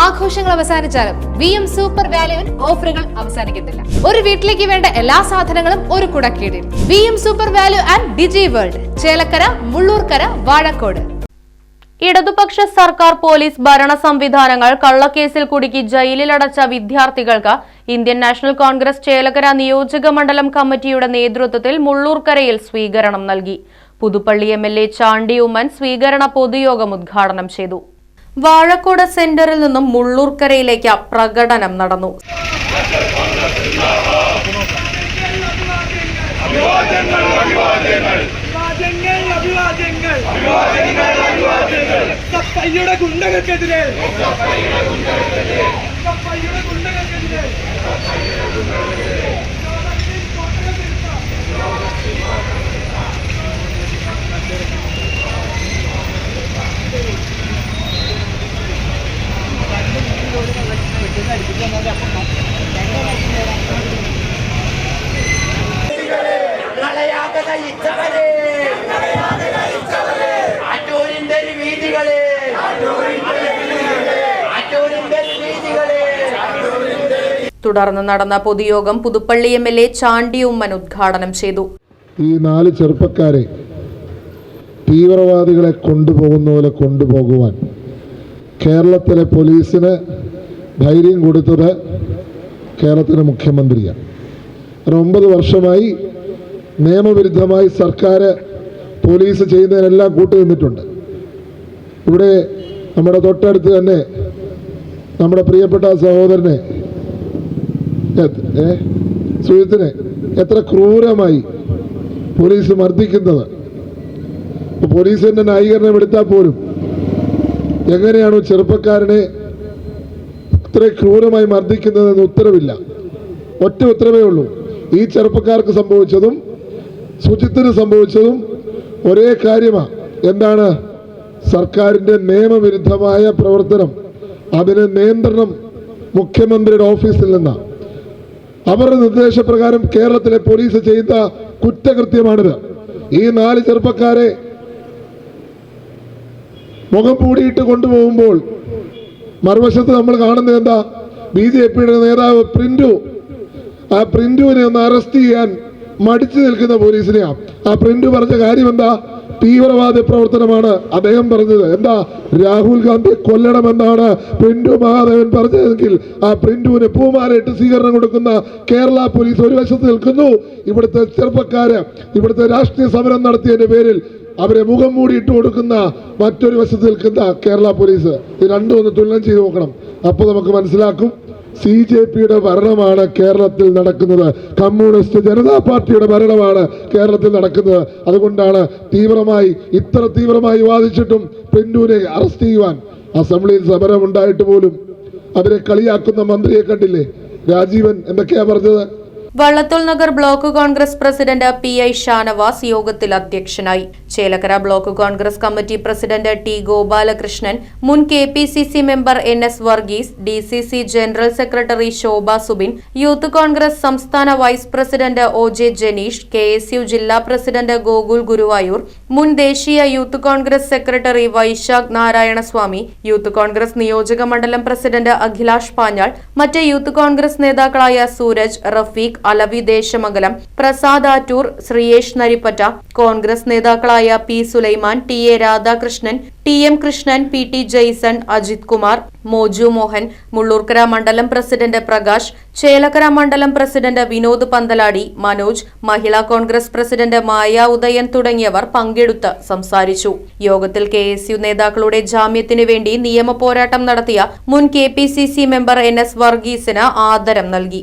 ആഘോഷങ്ങൾ അവസാനിച്ചാലും V M super വാല്യുവിൽ ഓഫറുകൾ അവസാനിക്കുന്നില്ല ഒരു വീട്ടിലേക്ക് വേണ്ട എല്ലാ സാധനങ്ങളും ഒരു കുടക്കീടിൽ. V M super value and digi world Chelakkara Mullurkara Vazhakode. ഇടതുപക്ഷ സർക്കാർ പോലീസ് ഭരണ സംവിധാനങ്ങൾ കള്ളക്കേസിൽ കുടുക്കി ജയിലിലടച്ച വിദ്യാർത്ഥികൾക്ക് ഇന്ത്യൻ നാഷണൽ കോൺഗ്രസ് ചേലക്കര നിയോജക മണ്ഡലം കമ്മിറ്റിയുടെ നേതൃത്വത്തിൽ മുള്ളൂർക്കരയിൽ സ്വീകരണം നൽകി. Puthuppally M L A Chandy Oommen സ്വീകരണ പൊതുയോഗം ഉദ്ഘാടനം ചെയ്തു. വാഴക്കോട് സെന്ററിൽ നിന്നും മുള്ളൂർക്കരയിലേക്ക് പ്രകടനം നടന്നു. ഗുണ്ടകൾക്കെതിരെ കപ്പയ്യുടെ ഗുണ്ടകൾക്കെതിരെ ആറ്റൂരിന്റെ വീതികളെ. തുടർന്ന് നടന്ന പൊതുയോഗം Puthuppally M L A Chandy Oommen ഉദ്ഘാടനം ചെയ്തു. ഈ നാല് ചെറുപ്പക്കാരെ തീവ്രവാദികളെ കൊണ്ടുപോകുന്ന പോലെ കൊണ്ടുപോകുവാൻ കേരളത്തിലെ പോലീസിന് ധൈര്യം കൊടുത്തത് കേരളത്തിലെ മുഖ്യമന്ത്രിയാണ്. ഒമ്പത് വർഷമായി നിയമവിരുദ്ധമായി സർക്കാർ പോലീസ് ചെയ്യുന്നതിനെല്ലാം കൂട്ടുനിന്നിട്ടുണ്ട് ഇവിടെ നമ്മുടെ തൊട്ടടുത്ത് തന്നെ നമ്മുടെ പ്രിയപ്പെട്ട സഹോദരനെ സുഹൃത്തിനെ എത്ര ക്രൂരമായി പോലീസ് മർദ്ദിക്കുന്നത്. പോലീസിന്റെ ന്യായീകരണം എടുത്താൽ പോലും എങ്ങനെയാണ് ചെറുപ്പക്കാരനെ ഇത്ര ക്രൂരമായി മർദ്ദിക്കുന്നതെന്ന് ഉത്തരവില്ല. ഒറ്റ ഉത്തരവേ ഉള്ളൂ. ഈ ചെറുപ്പക്കാർക്ക് സംഭവിച്ചതും സുജിത്തിന് സംഭവിച്ചതും ഒരേ കാര്യമാണ് എന്താണ്? സർക്കാരിന്റെ നിയമവിരുദ്ധമായ പ്രവർത്തനം. അതിന് നിയന്ത്രണം മുഖ്യമന്ത്രിയുടെ ഓഫീസിൽ നിന്നാണ് അവരുടെ നിർദ്ദേശപ്രകാരം കേരളത്തിലെ പോലീസ് ചെയ്ത കുറ്റകൃത്യമാണിത്. ഈ നാല് ചെറുപ്പക്കാരെ മുഖം പൂടിയിട്ട് കൊണ്ടുപോകുമ്പോൾ മറുവശത്ത് നമ്മൾ കാണുന്നത് എന്താ? ബി ജെ പിയുടെ നേതാവ് പ്രിന്റു. ആ പ്രിന്റുവിനെ ഒന്ന് അറസ്റ്റ് ചെയ്യാൻ മടിച്ചു നിൽക്കുന്ന പോലീസിനെയാ. ആ പ്രിന്റ് പറഞ്ഞ കാര്യം എന്താ? തീവ്രവാദ പ്രവർത്തനമാണ് അദ്ദേഹം പറഞ്ഞത്. എന്താ? രാഹുൽ ഗാന്ധി കൊല്ലണമെന്നാണ് പ്രിന്റു മഹാദേവൻ പറഞ്ഞതെങ്കിൽ ആ പ്രിന്റുവിന് പൂമാലയിട്ട് സ്വീകരണം കൊടുക്കുന്ന കേരള പോലീസ് ഒരു വശത്ത് നിൽക്കുന്നു. ഇവിടുത്തെ ചെറുപ്പക്കാര് ഇവിടുത്തെ രാഷ്ട്രീയ സമരം നടത്തിയതിന്റെ പേരിൽ അവരെ മുഖം മൂടിയിട്ട് കൊടുക്കുന്ന മറ്റൊരു വശത്ത് നിൽക്കുന്ന കേരള പോലീസ്. ഇത് രണ്ടും ഒന്ന് തുലനം ചെയ്ത് നോക്കണം. അപ്പോൾ നമുക്ക് മനസ്സിലാക്കും. സി ജെ പിയുടെ ഭരണമാണ് കേരളത്തിൽ നടക്കുന്നത്. കമ്മ്യൂണിസ്റ്റ് ജനതാ പാർട്ടിയുടെ ഭരണമാണ് കേരളത്തിൽ നടക്കുന്നത്. അതുകൊണ്ടാണ് തീവ്രമായി ഇത്ര തീവ്രമായി വാദിച്ചിട്ടും പെന്നൂരെ അറസ്റ്റ് ചെയ്യുവാൻ അസംബ്ലിയിൽ സമരം ഉണ്ടായിട്ട് പോലും അവരെ കളിയാക്കുന്ന മന്ത്രിയെ കണ്ടില്ലേ? രാജീവൻ എന്തൊക്കെയാ പറഞ്ഞത്? Vallathol Nagar block Congress president P I Shanavas യോഗത്തിൽ അധ്യക്ഷനായി. Chelakkara block Congress committee president T Gopalakrishnan മുൻ K P C C member N S Varghese D C C general secretary Shobha Subin youth Congress സംസ്ഥാന vice president O J Janeesh K S U ജില്ലാ president Gokul Guruvayur മുൻ ദേശീയ youth Congress secretary Vaishakh Narayanaswamy youth Congress നിയോജക മണ്ഡലം president Akhilash Panjal മറ്റ് youth Congress നേതാക്കളായ സൂരജ് റഫീഖ് അലവി ദേശമംഗലം പ്രസാദ് ആറ്റൂർ ശ്രീയേഷ് നരിപ്പറ്റ. കോൺഗ്രസ് നേതാക്കളായ P Sulaiman T A Radhakrishnan T M Krishnan P T Jaison Ajith Kumar Moju Mohan Mullurkara മണ്ഡലം president Prakash Chelakkara മണ്ഡലം president Vinod Panthaladi Manoj Mahila Congress president Maya Udayan തുടങ്ങിയവർ പങ്കെടുത്ത് സംസാരിച്ചു. യോഗത്തിൽ കെ എസ് യു നേതാക്കളുടെ ജാമ്യത്തിനു വേണ്ടി നിയമ പോരാട്ടം നടത്തിയ മുൻ K P C C member N S വർഗീസിന് ആദരം നൽകി.